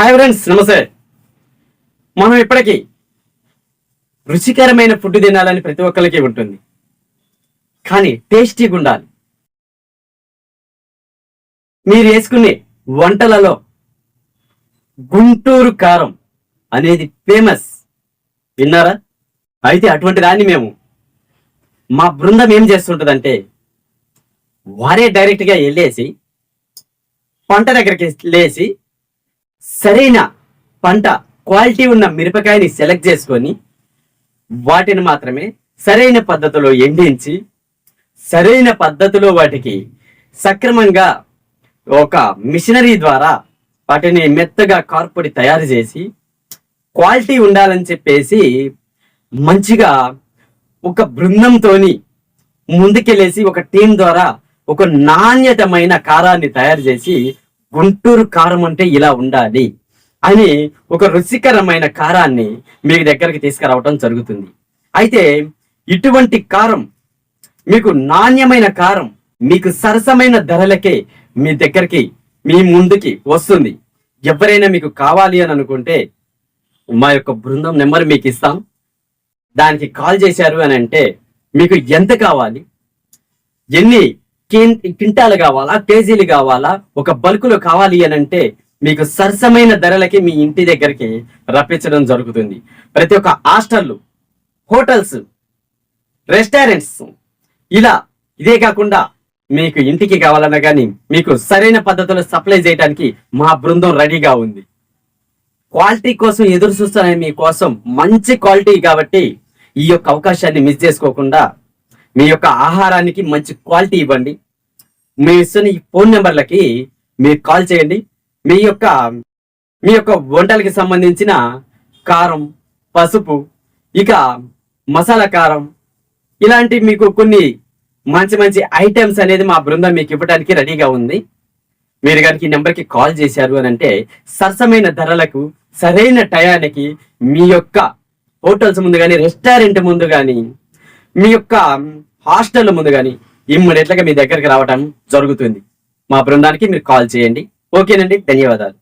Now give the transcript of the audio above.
Hi friends నమస్తే. మనం ఇప్పటికీ రుచికరమైన ఫుడ్ తినాలని ప్రతి ఒక్కరికి ఉంటుంది. కానీ టేస్టీగా ఉండాలి. మీరు వేసుకునే వంటలలో గుంటూరు కారం అనేది ఫేమస్ విన్నారా? అయితే అటువంటి దాన్ని మేము మా బృందం ఏం చేస్తుంటదంటే వారే డైరెక్ట్గా వెళ్ళేసి పంట దగ్గరికి లేసి సరైన పంట క్వాలిటీ ఉన్న మిరపకాయని సెలెక్ట్ చేసుకొని వాటిని మాత్రమే సరైన పద్ధతిలో ఎండించి సరైన పద్ధతిలో వాటికి సక్రమంగా ఒక మిషనరీ ద్వారా వాటిని మెత్తగా కార్పొడి తయారు చేసి క్వాలిటీ ఉండాలని చెప్పేసి మంచిగా ఒక బృందంతోని ముందుకెళ్ళేసి ఒక టీం ద్వారా ఒక నాణ్యతమైన కారాన్ని తయారు చేసి గుంటూరు కారం అంటే ఇలా ఉండాలి అని ఒక రుచికరమైన కారాన్ని మీ దగ్గరికి తీసుకురావటం జరుగుతుంది. అయితే ఇటువంటి కారం మీకు నాణ్యమైన కారం మీకు సరసమైన ధరలకే మీ దగ్గరికి మీ ముందుకి వస్తుంది. ఎవరైనా మీకు కావాలి అని అనుకుంటే మా యొక్క బృందం నెంబర్ మీకు ఇస్తాం. దానికి కాల్ చేశారు అని అంటే మీకు ఎంత కావాలి ఎన్ని క్వింటాలు కావాలా? కేజీలు కావాలా? ఒక బల్కులు కావాలి అని అంటే మీకు సరసమైన ధరలకి మీ ఇంటి దగ్గరికి రప్పించడం జరుగుతుంది. ప్రతి ఒక్క హాస్టళ్ళు హోటల్స్ రెస్టారెంట్స్ ఇలా ఇదే కాకుండా మీకు ఇంటికి కావాలన్నా కానీ మీకు సరైన పద్ధతిలో సప్లై చేయడానికి మా బృందం రెడీగా ఉంది. క్వాలిటీ కోసం ఎదురు చూస్తున్న మీకోసం మంచి క్వాలిటీ కాబట్టి ఈ యొక్క అవకాశాన్ని మిస్ చేసుకోకుండా మీ యొక్క ఆహారానికి మంచి క్వాలిటీ ఇవ్వండి. మీ ఇస్తున్న ఈ ఫోన్ నెంబర్లకి మీరు కాల్ చేయండి. మీ యొక్క మీ యొక్క వంటలకి సంబంధించిన కారం పసుపు ఇక మసాలా కారం ఇలాంటి మీకు కొన్ని మంచి మంచి ఐటమ్స్ అనేది మా బృందం మీకు ఇవ్వడానికి రెడీగా ఉంది. మీరు కనుక ఈ నెంబర్కి కాల్ చేశారు అని అంటే సరసమైన ధరలకు సరైన టయానికి మీ యొక్క హోటల్స్ ముందు కానీ రెస్టారెంట్ ముందు కానీ మీ యొక్క హాస్టల్ ముందు కానీ ఇమ్మీడియట్గా మీ దగ్గరికి రావటం జరుగుతుంది. మా బృందానికి మీరు కాల్ చేయండి. ఓకేనండి. ధన్యవాదాలు.